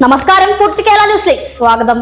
നമസ്കാരം ഫുഡ് കേരള ന്യൂസിലേക്ക് സ്വാഗതം.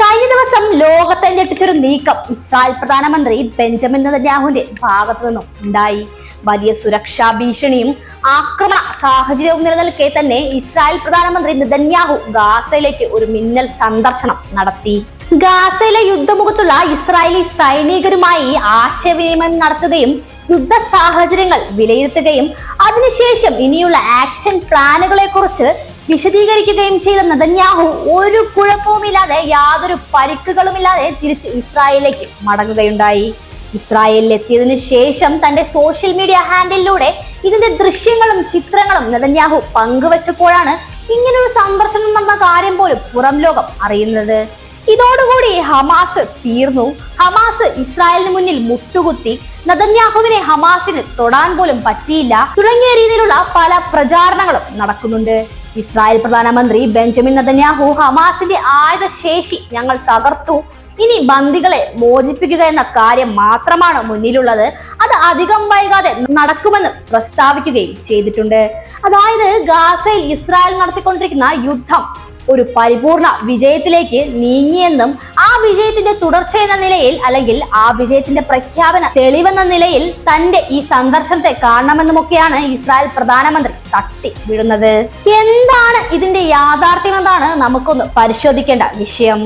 കഴിഞ്ഞ ദിവസം ലോകത്തെ ഞെട്ടിച്ചൊരു നീക്കം ഇസ്രായേൽ പ്രധാനമന്ത്രി ബെഞ്ചമിൻ നെതന്യാഹുവിന്റെ ഭാഗത്തു നിന്നും ഉണ്ടായി. വലിയ സുരക്ഷാ ഭീഷണിയും ആക്രമണ സാഹചര്യവും നിലനിൽക്കെ തന്നെ ഇസ്രായേൽ പ്രധാനമന്ത്രി നെതന്യാഹു ഗാസയിലേക്ക് ഒരു മിന്നൽ സന്ദർശനം നടത്തി. ഗാസയിലെ യുദ്ധമുഖത്തുള്ള ഇസ്രായേലി സൈനികരുമായി ആശയവിനിമയം നടത്തുകയും യുദ്ധ സാഹചര്യങ്ങൾ വിലയിരുത്തുകയും അതിനുശേഷം ഇനിയുള്ള ആക്ഷൻ പ്ലാനുകളെ കുറിച്ച് വിശദീകരിക്കുകയും ചെയ്ത നദന്യാഹു ഒരു കുഴപ്പവുമില്ലാതെ യാതൊരു പരിക്കുകളുമില്ലാതെ തിരിച്ച് ഇസ്രായേലിലേക്ക് മടങ്ങുകയുണ്ടായി. ഇസ്രായേലിൽ എത്തിയതിനു ശേഷം തന്റെ സോഷ്യൽ മീഡിയ ഹാൻഡിലൂടെ ഇതിന്റെ ദൃശ്യങ്ങളും ചിത്രങ്ങളും നദന്യാഹു പങ്കുവച്ചപ്പോഴാണ് ഇങ്ങനൊരു സന്ദർശനം നടന്ന കാര്യം പോലും പുറം ലോകം അറിയുന്നത്. ഇതോടുകൂടി ഹമാസ് തീർന്നു. ഹമാസ് ഇസ്രായേലിന് മുന്നിൽ മുട്ടുകുത്തി. നദന്യാഹുവിനെ ഹമാസിന് തൊടാൻ പോലും പറ്റിയില്ല. തുടങ്ങിയ രീതിയിലുള്ള പല പ്രചാരണങ്ങളും നടക്കുന്നുണ്ട്. ഇസ്രായേൽ പ്രധാനമന്ത്രി ബെഞ്ചമിൻ നദന്യാഹു ഹമാസിന്റെ ആയുധ ശേഷി ഞങ്ങൾ തകർത്തു. ഇനി ബന്ദികളെ മോചിപ്പിക്കുക എന്ന കാര്യം മാത്രമാണ് മുന്നിലുള്ളത്. അത് അധികം വൈകാതെ നടക്കുമെന്ന് പ്രസ്താവിക്കുകയും ചെയ്തിട്ടുണ്ട്. അതായത് ഗാസയിൽ ഇസ്രായേൽ നടത്തിക്കൊണ്ടിരിക്കുന്ന യുദ്ധം ഒരു പരിപൂർണ വിജയത്തിലേക്ക് നീങ്ങിയെന്നും ആ വിജയത്തിന്റെ തുടർച്ച എന്ന നിലയിൽ അല്ലെങ്കിൽ ആ വിജയത്തിന്റെ പ്രഖ്യാപന തെളിവെന്ന നിലയിൽ തന്റെ ഈ സന്ദർശനത്തെ കാണണമെന്നുമൊക്കെയാണ് ഇസ്രായേൽ പ്രധാനമന്ത്രി തട്ടി വിടുന്നത്. എന്താണ് ഇതിന്റെ യാഥാർത്ഥ്യം എന്നാണ് നമുക്കൊന്ന് പരിശോധിക്കേണ്ട വിഷയം.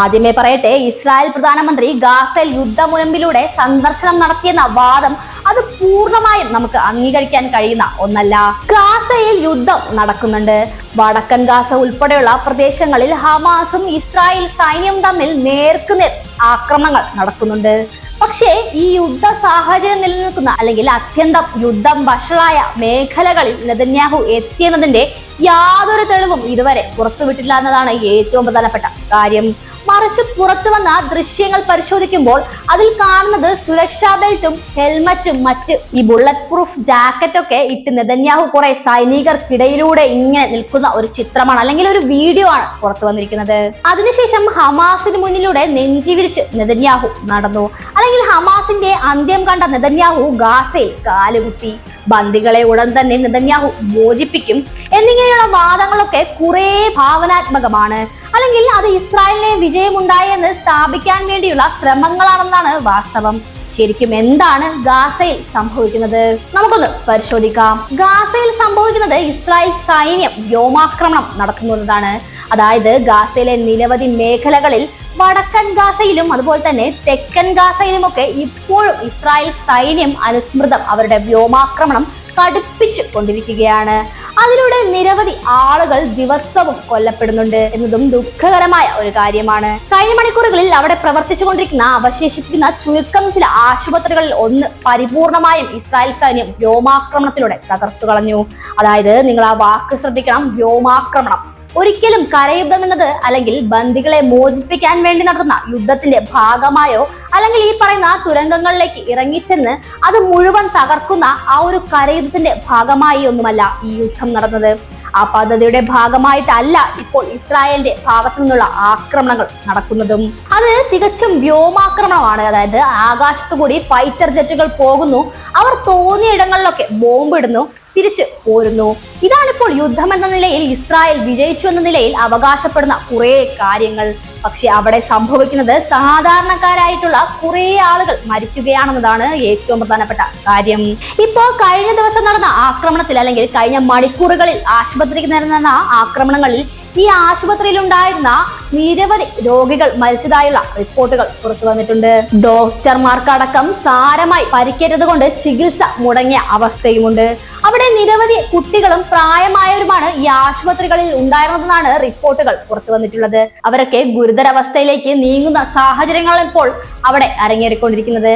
ആദ്യമേ പറയട്ടെ ഇസ്രായേൽ പ്രധാനമന്ത്രി ഗാസൽ യുദ്ധമുനമ്പിലൂടെ സന്ദർശനം നടത്തിയെന്ന വാദം അത് പൂർണമായും നമുക്ക് അംഗീകരിക്കാൻ കഴിയുന്ന ഒന്നല്ല. ഗാസയിൽ യുദ്ധം നടക്കുന്നുണ്ട്. വടക്കൻ ഗാസ ഉൾപ്പെടെയുള്ള പ്രദേശങ്ങളിൽ ഹമാസും ഇസ്രായേൽ സൈന്യം തമ്മിൽ നേർക്കുനേർ ആക്രമണങ്ങൾ നടക്കുന്നുണ്ട്. പക്ഷേ ഈ യുദ്ധ സാഹചര്യം നിലനിൽക്കുന്ന അല്ലെങ്കിൽ അത്യന്തം യുദ്ധം വഷളായ മേഖലകളിൽ നെതന്യാഹു എത്തിയെന്നതിന്റെ യാതൊരു തെളിവും ഇതുവരെ പുറത്തുവിട്ടില്ല എന്നതാണ് ഏറ്റവും പ്രധാനപ്പെട്ട കാര്യം. മറിച്ച് പുറത്തു വന്ന ദൃശ്യങ്ങൾ പരിശോധിക്കുമ്പോൾ അതിൽ കാണുന്നത് സുരക്ഷാ ബെൽറ്റും ഹെൽമറ്റും മറ്റ് ഈ ബുള്ളറ്റ് പ്രൂഫ് ജാക്കറ്റൊക്കെ ഇട്ട് നെതന്യാഹു കുറെ സൈനികർക്കിടയിലൂടെ ഇങ്ങനെ നിൽക്കുന്ന ഒരു ചിത്രമാണ് അല്ലെങ്കിൽ ഒരു വീഡിയോ ആണ് പുറത്തു വന്നിരിക്കുന്നത്. അതിനുശേഷം ഹമാസിന് മുന്നിലൂടെ നെഞ്ചി വിരിച്ച് നെതന്യാഹു നടന്നു. അല്ലെങ്കിൽ ഹമാസിന്റെ അന്ത്യം കണ്ട നെതന്യാഹു ഗാസയിൽ കാലുകുത്തി. ബന്ദികളെ ഉടൻ തന്നെ നെതന്യാഹു മോചിപ്പിക്കും. എന്നിങ്ങനെയുള്ള വാദങ്ങളൊക്കെ കുറെ ഭാവനാത്മകമാണ്. അല്ലെങ്കിൽ അത് ഇസ്രായേലിനെ വിജയമുണ്ടായെന്ന് സ്ഥാപിക്കാൻ വേണ്ടിയുള്ള ശ്രമങ്ങളാണെന്നാണ് വാസ്തവം. ശരിക്കും എന്താണ് ഗാസയിൽ സംഭവിക്കുന്നത്? നമുക്കൊന്ന് പരിശോധിക്കാം. ഗാസയിൽ സംഭവിക്കുന്നത് ഇസ്രായേൽ സൈന്യം വ്യോമാക്രമണം നടത്തുന്നതാണ്. അതായത് ഗാസയിലെ നിരവധി മേഖലകളിൽ വടക്കൻ ഗാസയിലും അതുപോലെ തന്നെ തെക്കൻ ഗാസയിലുമൊക്കെ ഇപ്പോഴും ഇസ്രായേൽ സൈന്യം അനുസ്മൃതം അവരുടെ വ്യോമാക്രമണം കടുപ്പിച്ചു കൊണ്ടിരിക്കുകയാണ് അതിലൂടെ നിരവധി ആളുകൾ ദിവസവും കൊല്ലപ്പെടുന്നുണ്ട് എന്നതും ദുഃഖകരമായ ഒരു കാര്യമാണ്. കഴിഞ്ഞ മണിക്കൂറുകളിൽ അവിടെ പ്രവർത്തിച്ചുകൊണ്ടിരിക്കുന്ന അവശേഷിപ്പിക്കുന്ന ചുരുക്കം ചില ആശുപത്രികളിൽ ഒന്ന് പരിപൂർണമായും ഇസ്രായേൽ സൈന്യം വ്യോമാക്രമണത്തിലൂടെ തകർത്തു കളഞ്ഞു. അതായത് നിങ്ങൾ ആ വാക്ക് ശ്രദ്ധിക്കണം വ്യോമാക്രമണം. ഒരിക്കലും കരയുദ്ധം എന്നത് അല്ലെങ്കിൽ ബന്ദികളെ മോചിപ്പിക്കാൻ വേണ്ടി നടത്തുന്ന യുദ്ധത്തിന്റെ ഭാഗമായോ അല്ലെങ്കിൽ ഈ പറയുന്ന തുരങ്കങ്ങളിലേക്ക് ഇറങ്ങിച്ചെന്ന് അത് മുഴുവൻ തകർക്കുന്ന ആ ഒരു കരയുദ്ധത്തിന്റെ ഭാഗമായി ഒന്നുമല്ല ഈ യുദ്ധം നടന്നത്. ആ പദ്ധതിയുടെ ഭാഗമായിട്ടല്ല ഇപ്പോൾ ഇസ്രായേലിന്റെ ഭാഗത്തു നിന്നുള്ള ആക്രമണങ്ങൾ നടക്കുന്നതും. അത് തികച്ചും വ്യോമാക്രമണമാണ്. അതായത് ആകാശത്തു കൂടി ഫൈറ്റർ ജെറ്റുകൾ പോകുന്നു. അവർ തോന്നിയ ഇടങ്ങളിലൊക്കെ ബോംബിടുന്നു തിരിച്ചു പോരുന്നു. ഇതാണിപ്പോൾ യുദ്ധം എന്ന നിലയിൽ ഇസ്രായേൽ വിജയിച്ചു എന്ന നിലയിൽ അവകാശപ്പെടുന്ന കുറെ കാര്യങ്ങൾ. പക്ഷെ അവിടെ സംഭവിക്കുന്നത് സാധാരണക്കാരായിട്ടുള്ള കുറെ ആളുകൾ മരിക്കുകയാണെന്നതാണ് ഏറ്റവും പ്രധാനപ്പെട്ട കാര്യം. ഇപ്പോ കഴിഞ്ഞ ദിവസം നടന്ന ആക്രമണത്തിൽ അല്ലെങ്കിൽ കഴിഞ്ഞ മണിക്കൂറുകളിൽ ആശുപത്രിക്ക് നടന്ന ആക്രമണങ്ങളിൽ ഈ ആശുപത്രിയിൽ ഉണ്ടായിരുന്ന നിരവധി രോഗികൾ മരിച്ചതായുള്ള റിപ്പോർട്ടുകൾ പുറത്തു വന്നിട്ടുണ്ട്. ഡോക്ടർമാർക്കടക്കം സാരമായി പരിക്കേറ്റത് കൊണ്ട് ചികിത്സ മുടങ്ങിയ അവസ്ഥയുമുണ്ട്. അവിടെ നിരവധി കുട്ടികളും പ്രായമായവരുമാണ് ഈ ആശുപത്രികളിൽ ഉണ്ടായിരുന്നതെന്നാണ് റിപ്പോർട്ടുകൾ പുറത്തു വന്നിട്ടുള്ളത്. അവരൊക്കെ ഗുരുതരാവസ്ഥയിലേക്ക് നീങ്ങുന്ന സാഹചര്യങ്ങളാണ് ഇപ്പോൾ അവിടെ അരങ്ങേറിക്കൊണ്ടിരിക്കുന്നത്.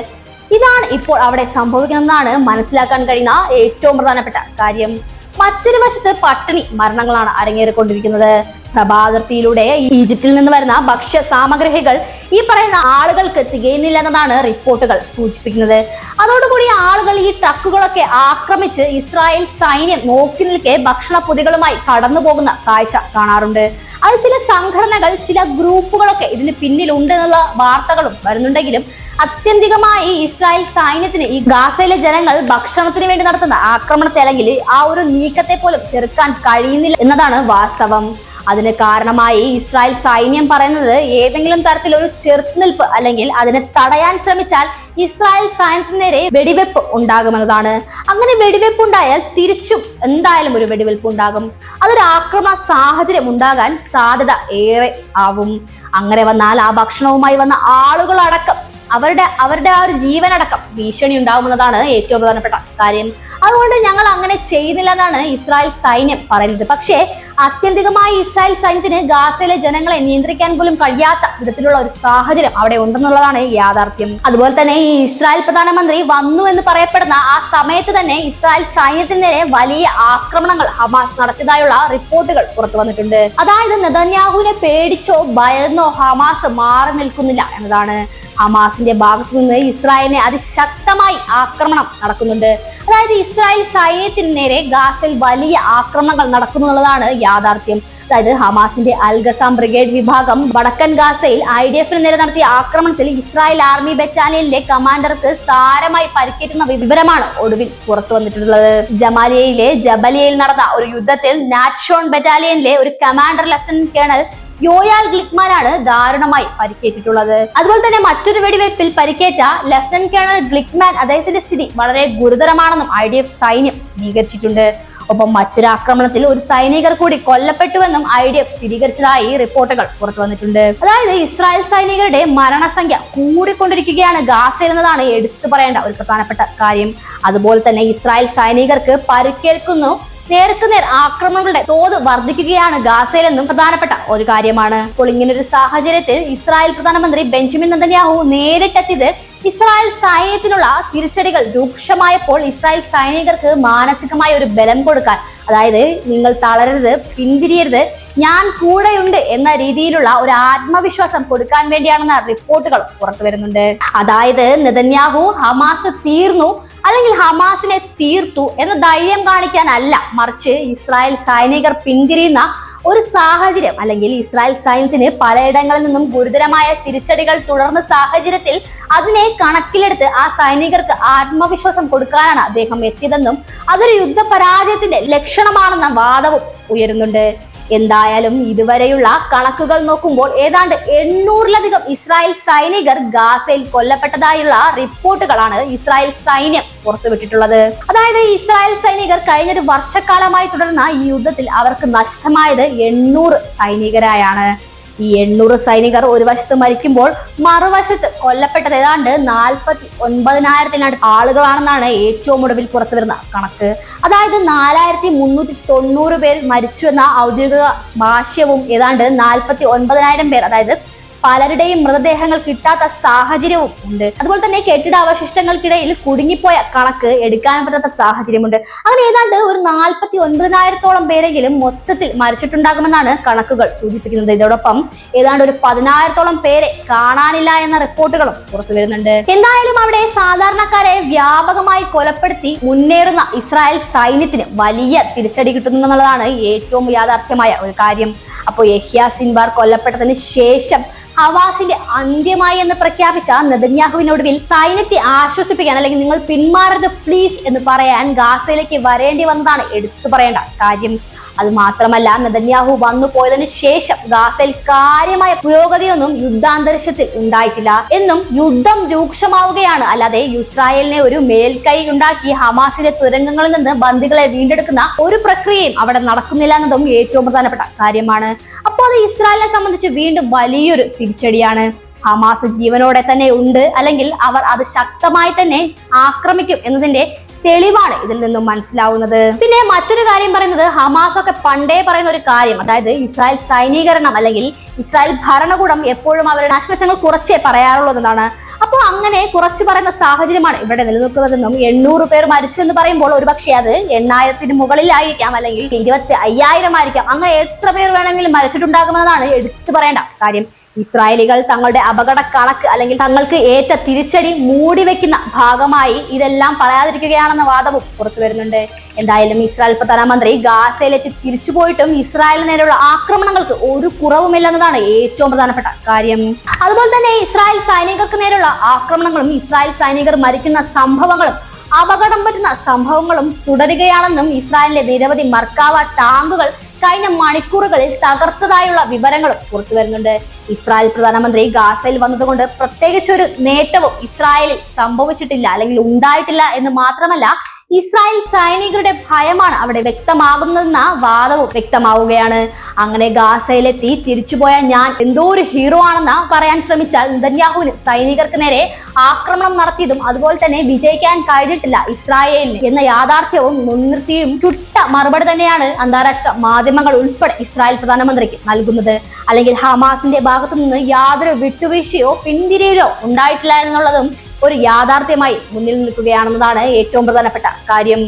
ഇതാണ് ഇപ്പോൾ അവിടെ സംഭവിക്കുന്നതെന്നാണ് മനസ്സിലാക്കാൻ കഴിയുന്ന ഏറ്റവും പ്രധാനപ്പെട്ട കാര്യം. മറ്റൊരു വശത്ത് പട്ടിണി മരണങ്ങളാണ് അരങ്ങേറിക്കൊണ്ടിരിക്കുന്നത്. പ്രഭാതത്തിലൂടെ ഈജിപ്തിൽ നിന്ന് വരുന്ന ഭക്ഷ്യ സാമഗ്രികൾ ഈ പറയുന്ന ആളുകൾക്ക് തികയുന്നില്ല എന്നതാണ് റിപ്പോർട്ടുകൾ സൂചിപ്പിക്കുന്നത്. അതോടുകൂടി ആളുകൾ ഈ ട്രക്കുകളൊക്കെ ആക്രമിച്ച് ഇസ്രായേൽ സൈന്യം നോക്കി നിൽക്കെ ഭക്ഷണ പൊതികളുമായി കടന്നു പോകുന്ന കാഴ്ച കാണാറുണ്ട്. അത് ചില സംഘടനകൾ ചില ഗ്രൂപ്പുകളൊക്കെ ഇതിന് പിന്നിലുണ്ട് എന്നുള്ള വാർത്തകളും വരുന്നുണ്ടെങ്കിലും അത്യന്തികമായി ഇസ്രായേൽ സൈന്യത്തിന് ഈ ഗാസയിലെ ജനങ്ങൾ ഭക്ഷണത്തിന് വേണ്ടി നടത്തുന്ന ആക്രമണത്തെ അല്ലെങ്കിൽ ആ ഒരു നീക്കത്തെ പോലും ചെറുക്കാൻ കഴിയുന്നില്ല എന്നതാണ് വാസ്തവം. അതിന് കാരണമായി ഇസ്രായേൽ സൈന്യം പറയുന്നത് ഏതെങ്കിലും തരത്തിൽ ഒരു ചെറുത്തുനിൽപ്പ് അല്ലെങ്കിൽ അതിനെ തടയാൻ ശ്രമിച്ചാൽ ഇസ്രായേൽ സൈന്യത്തിന് നേരെ വെടിവെപ്പ് ഉണ്ടാകുമെന്നതാണ്. അങ്ങനെ വെടിവെപ്പ് ഉണ്ടായാൽ തിരിച്ചും എന്തായാലും ഒരു വെടിവെപ്പ് ഉണ്ടാകും. അതൊരു ആക്രമ സാഹചര്യം ഉണ്ടാകാൻ സാധ്യത ഏറെ ആവും. അങ്ങനെ വന്നാൽ ആ ഭക്ഷണവുമായി വന്ന ആളുകളടക്കം അവരുടെ അവരുടെ ആ ഒരു ജീവനടക്കം ഭീഷണി ഉണ്ടാകുമെന്നതാണ് ഏറ്റവും പ്രധാനപ്പെട്ട കാര്യം. അതുകൊണ്ട് ഞങ്ങൾ അങ്ങനെ ചെയ്യുന്നില്ല എന്നാണ് ഇസ്രായേൽ സൈന്യം പറയുന്നത്. പക്ഷേ അത്യന്തികമായി ഇസ്രായേൽ സൈന്യത്തിന് ഗാസയിലെ ജനങ്ങളെ നിയന്ത്രിക്കാൻ പോലും കഴിയാത്ത വിധത്തിലുള്ള ഒരു സാഹചര്യം അവിടെ ഉണ്ടെന്നുള്ളതാണ് യാഥാർത്ഥ്യം. അതുപോലെ തന്നെ ഈ ഇസ്രായേൽ പ്രധാനമന്ത്രി വന്നു എന്ന് പറയപ്പെടുന്ന ആ സമയത്ത് തന്നെ ഇസ്രായേൽ സൈന്യത്തിന് നേരെ വലിയ ആക്രമണങ്ങൾ ഹമാസ് നടത്തിയതായുള്ള റിപ്പോർട്ടുകൾ പുറത്തു വന്നിട്ടുണ്ട്. അതായത് നെതന്യാഹുവിനെ പേടിച്ചോ ഭയന്നോ ഹമാസ് മാറി നിൽക്കുന്നില്ല എന്നതാണ്. ഹമാസിന്റെ ഭാഗത്തു നിന്ന് ഇസ്രായേലിനെ അതിശക്തമായി ആക്രമണം നടക്കുന്നുണ്ട്. അതായത് ഇസ്രായേൽ സൈന്യത്തിന് നേരെ ഗാസയിൽ വലിയ ആക്രമണങ്ങൾ നടക്കുന്നുള്ളതാണ് യാഥാർത്ഥ്യം. അതായത് ഹമാസിന്റെ അൽഗസാം ബ്രിഗേഡ് വിഭാഗം വടക്കൻ ഗാസയിൽ ഐ ഡി എഫിന് നേരെ നടത്തിയ ആക്രമണത്തിൽ ഇസ്രായേൽ ആർമി ബറ്റാലിയനിലെ കമാൻഡർക്ക് സാരമായി പരിക്കേറ്റുന്ന വിവരമാണ് ഒടുവിൽ പുറത്തു വന്നിട്ടുള്ളത്. ജമാലിയയിലെ ജബലിയയിൽ നടന്ന ഒരു യുദ്ധത്തിൽ നാറ്റ്ഷോൺ ബറ്റാലിയനിലെ ഒരു കമാൻഡർ ലഫ്റ്റനന്റ് കേണൽ യോയാൽ ഗ്ലിക്മാനാണ് ദാരുണമായി പരിക്കേറ്റിട്ടുള്ളത്. അതുപോലെ തന്നെ മറ്റൊരു വെടിവയ്പിൽ പരിക്കേറ്റ ലെഫ്റ്റനന്റ് കേണൽ ഗ്ലിക്മാൻ അദ്ദേഹത്തിന്റെ സ്ഥിതി വളരെ ഗുരുതരമാണെന്നും ഐ ഡി എഫ് സൈന്യം സ്ഥിരീകരിച്ചിട്ടുണ്ട്. ഒപ്പം മറ്റൊരു ആക്രമണത്തിൽ ഒരു സൈനികർ കൂടി കൊല്ലപ്പെട്ടുവെന്നും ഐ ഡി എഫ് സ്ഥിരീകരിച്ചതായി റിപ്പോർട്ടുകൾ പുറത്തു വന്നിട്ടുണ്ട്. അതായത് ഇസ്രായേൽ സൈനികരുടെ മരണസംഖ്യ കൂടിക്കൊണ്ടിരിക്കുകയാണ് ഗാസയിൽ എന്നതാണ് എടുത്തു പറയേണ്ട ഒരു പ്രധാനപ്പെട്ട കാര്യം. അതുപോലെ തന്നെ ഇസ്രായേൽ സൈനികർക്ക് പരിക്കേൽക്കുന്നു നേർക്കുനേർ ആക്രമണങ്ങളുടെ തോത് വർദ്ധിക്കുകയാണ് ഗാസയിലെന്നും പ്രധാനപ്പെട്ട ഒരു കാര്യമാണ്. അപ്പോൾ ഇങ്ങനൊരു സാഹചര്യത്തിൽ ഇസ്രായേൽ പ്രധാനമന്ത്രി ബെഞ്ചമിൻ നന്ദന്യാഹു നേരിട്ടെത്തിയത് ഇസ്രായേൽ സൈന്യത്തിനുള്ള തിരിച്ചടികൾ രൂക്ഷമായപ്പോൾ ഇസ്രായേൽ സൈനികർക്ക് മാനസികമായ ഒരു ബലം കൊടുക്കാൻ അതായത് നിങ്ങൾ തളരരുത് പിന്തിരിയരുത് ഞാൻ കൂടെയുണ്ട് എന്ന രീതിയിലുള്ള ഒരു ആത്മവിശ്വാസം കൊടുക്കാൻ വേണ്ടിയാണെന്ന റിപ്പോർട്ടുകൾ പുറത്തു വരുന്നുണ്ട് അതായത് നെതന്യാഹു ഹമാസ് തീർന്നു അല്ലെങ്കിൽ ഹമാസിനെ തീർത്തു എന്ന ധൈര്യം കാണിക്കാനല്ല. മറിച്ച് ഇസ്രായേൽ സൈനികർ പിന്തിരിയുന്ന ഒരു സാഹചര്യം അല്ലെങ്കിൽ ഇസ്രായേൽ സൈന്യത്തിന് പലയിടങ്ങളിൽ നിന്നും ഗുരുതരമായ തിരിച്ചടികൾ തുടർന്ന സാഹചര്യത്തിൽ അതിനെ കണക്കിലെടുത്ത് ആ സൈനികർക്ക് ആത്മവിശ്വാസം കൊടുക്കാനാണ് അദ്ദേഹം എത്തിയതെന്നും അതൊരു യുദ്ധ പരാജയത്തിന്റെ ലക്ഷണമാണെന്ന വാദവും ഉയരുന്നുണ്ട്. എന്തായാലും ഇതുവരെയുള്ള കണക്കുകൾ നോക്കുമ്പോൾ ഏതാണ്ട് എണ്ണൂറിലധികം ഇസ്രായേൽ സൈനികർ ഗാസയിൽ കൊല്ലപ്പെട്ടതായുള്ള റിപ്പോർട്ടുകളാണ് ഇസ്രായേൽ സൈന്യം പുറത്തുവിട്ടിട്ടുള്ളത്. അതായത് ഇസ്രായേൽ സൈനികർ കഴിഞ്ഞൊരു വർഷക്കാലമായി തുടർന്ന ഈ യുദ്ധത്തിൽ അവർക്ക് നഷ്ടമായത് എണ്ണൂറ് സൈനികരായാണ്. ഈ എണ്ണൂറ് സൈനികർ ഒരു വശത്ത് മരിക്കുമ്പോൾ മറുവശത്ത് കൊല്ലപ്പെട്ടത് ഏതാണ്ട് നാൽപ്പത്തി ഒൻപതിനായിരത്തിനടുത്ത് ആളുകളാണെന്നാണ് ഏറ്റവും ഒടുവിൽ പുറത്തു വരുന്ന കണക്ക്. അതായത് നാലായിരത്തി മുന്നൂറ്റി തൊണ്ണൂറ് പേർ മരിച്ചു എന്ന ഔദ്യോഗിക ഭാഷ്യവും ഏതാണ്ട് നാൽപ്പത്തി ഒൻപതിനായിരം പേർ അതായത് പലരുടെയും മൃതദേഹങ്ങൾ കിട്ടാത്ത സാഹചര്യവും ഉണ്ട്. അതുപോലെ തന്നെ കെട്ടിടാവശിഷ്ടങ്ങൾക്കിടയിൽ കുടുങ്ങിപ്പോയ കണക്ക് എടുക്കാൻ പറ്റാത്ത സാഹചര്യമുണ്ട്. അങ്ങനെ ഏതാണ്ട് ഒരു നാൽപ്പത്തി ഒൻപതിനായിരത്തോളം പേരെങ്കിലും മൊത്തത്തിൽ മരിച്ചിട്ടുണ്ടാകുമെന്നാണ് കണക്കുകൾ സൂചിപ്പിക്കുന്നത്. ഇതോടൊപ്പം ഏതാണ്ട് ഒരു പതിനായിരത്തോളം പേരെ കാണാനില്ല എന്ന റിപ്പോർട്ടുകളും പുറത്തു വരുന്നുണ്ട്. എന്തായാലും അവിടെ സാധാരണക്കാരെ വ്യാപകമായി കൊലപ്പെടുത്തി മുന്നേറുന്ന ഇസ്രായേൽ സൈന്യത്തിന് വലിയ തിരിച്ചടി കിട്ടുന്നു എന്നുള്ളതാണ് ഏറ്റവും യാഥാർത്ഥ്യമായ ഒരു കാര്യം. അപ്പോൾ യഹ്യ സിൻബാർ കൊല്ലപ്പെട്ടതിന് ശേഷം ഹവാസിന്റെ അന്ത്യമായി എന്ന് പ്രഖ്യാപിച്ച നെതന്യാഹുവിനൊടുവിൽ സൈന്യത്തെ ആശ്വസിപ്പിക്കാൻ അല്ലെങ്കിൽ നിങ്ങൾ പിന്മാറരുത് പ്ലീസ് എന്ന് പറയാൻ ഗാസയിലേക്ക് വരേണ്ടി വന്നതാണ് എടുത്തു പറയേണ്ട കാര്യം. അത് മാത്രമല്ല നദന്യാഹു വന്നു പോയതിനു ശേഷം ഗാസയിൽ കാര്യമായ പുരോഗതിയൊന്നും യുദ്ധാന്തരീക്ഷത്തിൽ ഉണ്ടായിട്ടില്ല. എന്നും യുദ്ധം രൂക്ഷമാവുകയാണ്. അല്ലാതെ ഇസ്രായേലിനെ ഒരു മേൽക്കൈ ഉണ്ടാക്കി ഹമാസിന്റെ തുരങ്കങ്ങളിൽ നിന്ന് ബന്ദികളെ വീണ്ടെടുക്കുന്ന ഒരു പ്രക്രിയയും അവിടെ നടക്കുന്നില്ല എന്നതും ഏറ്റവും പ്രധാനപ്പെട്ട കാര്യമാണ്. അപ്പോൾ അത് ഇസ്രായേലിനെ സംബന്ധിച്ച് വീണ്ടും വലിയൊരു തിരിച്ചടിയാണ്. ഹമാസ് ജീവനോടെ തന്നെ ഉണ്ട്. അല്ലെങ്കിൽ അവർ അത് ശക്തമായി തന്നെ ആക്രമിക്കും എന്നതിന്റെ തെളിവാണ് ഇതിൽ നിന്നും മനസ്സിലാവുന്നത്. പിന്നെ മറ്റൊരു കാര്യം പറയുന്നത് ഹമാസ് ഒക്കെ പണ്ടേ പറയുന്ന ഒരു കാര്യം അതായത് ഇസ്രായേൽ സൈനീകരണം അല്ലെങ്കിൽ ഇസ്രായേൽ ഭരണകൂടം എപ്പോഴും അവരുടെ നാശനഷ്ടങ്ങൾ കുറച്ചേ പറയാറുള്ളൂ എന്നതാണ്. അപ്പോൾ അങ്ങനെ കുറച്ച് പറയുന്ന സാഹചര്യമാണ് ഇവിടെ നിലനിൽക്കുന്നതെന്നും എണ്ണൂറ് പേർ മരിച്ചു എന്ന് പറയുമ്പോൾ ഒരുപക്ഷെ അത് എണ്ണായിരത്തിന് മുകളിലായിരിക്കാം അല്ലെങ്കിൽ ഇരുപത്തി അയ്യായിരം ആയിരിക്കാം. അങ്ങനെ എത്ര പേർ വേണമെങ്കിലും മരിച്ചിട്ടുണ്ടാകുമെന്നതാണ് എടുത്തു പറയേണ്ട കാര്യം. ഇസ്രായേലികൾ തങ്ങളുടെ അപകട കണക്ക് അല്ലെങ്കിൽ തങ്ങൾക്ക് ഏറ്റ തിരിച്ചടി മൂടിവെക്കുന്ന ഭാഗമായി ഇതെല്ലാം പറയാതിരിക്കുകയാണെന്ന വാദവും പുറത്തു വരുന്നുണ്ട്. എന്തായാലും ഇസ്രായേൽ പ്രധാനമന്ത്രി ഗാസയിലെത്തി തിരിച്ചു പോയിട്ടും ഇസ്രായേലിന് നേരെയുള്ള ആക്രമണങ്ങൾക്ക് ഒരു കുറവുമില്ലെന്നതാണ് ഏറ്റവും പ്രധാനപ്പെട്ട കാര്യം. അതുപോലെ തന്നെ ഇസ്രായേൽ സൈനികർക്ക് നേരെയുള്ള ആക്രമണങ്ങളും ഇസ്രായേൽ സൈനികർ മരിക്കുന്ന സംഭവങ്ങളും അപകടം പറ്റുന്ന സംഭവങ്ങളും തുടരുകയാണെന്നും ഇസ്രായേലിലെ നിരവധി മർക്കാവ ടാങ്കുകൾ കഴിഞ്ഞ മണിക്കൂറുകളിൽ തകർത്തതായുള്ള വിവരങ്ങളും പുറത്തു വരുന്നുണ്ട്. ഇസ്രായേൽ പ്രധാനമന്ത്രി ഗാസയിൽ വന്നതുകൊണ്ട് പ്രത്യേകിച്ച് ഒരു നേട്ടവും ഇസ്രായേലിൽ സംഭവിച്ചിട്ടില്ല അല്ലെങ്കിൽ ഉണ്ടായിട്ടില്ല എന്ന് മാത്രമല്ല ഇസ്രായേൽ സൈനികരുടെ ഭയമാണ് അവിടെ വ്യക്തമാകുന്നതെന്ന വാദവും വ്യക്തമാവുകയാണ്. അങ്ങനെ ഗാസയിലെത്തി തിരിച്ചുപോയ ഞാൻ എന്തോ ഒരു ഹീറോ ആണെന്ന് പറയാൻ ശ്രമിച്ചാൽ നെതന്യാഹുവിന് സൈനികർക്ക് നേരെ ആക്രമണം നടത്തിയതും അതുപോലെ തന്നെ വിജയിക്കാൻ കഴിഞ്ഞിട്ടില്ല ഇസ്രായേലിന് എന്ന യാഥാർത്ഥ്യവും മുൻനിർത്തിയും ചുട്ട മറുപടി തന്നെയാണ് അന്താരാഷ്ട്ര മാധ്യമങ്ങൾ ഉൾപ്പെടെ ഇസ്രായേൽ പ്രധാനമന്ത്രിക്ക് നൽകുന്നത്. അല്ലെങ്കിൽ ഹമാസിന്റെ ഭാഗത്തു നിന്ന് യാതൊരു വിട്ടുവീഴ്ചയോ പിന്തിരിയലോ ഉണ്ടായിട്ടില്ല എന്നുള്ളതും ഒരു യാഥാർത്ഥ്യമായി മുന്നിൽ നിൽക്കുകയാണെന്നതാണ് ഏറ്റവും പ്രധാനപ്പെട്ട കാര്യം.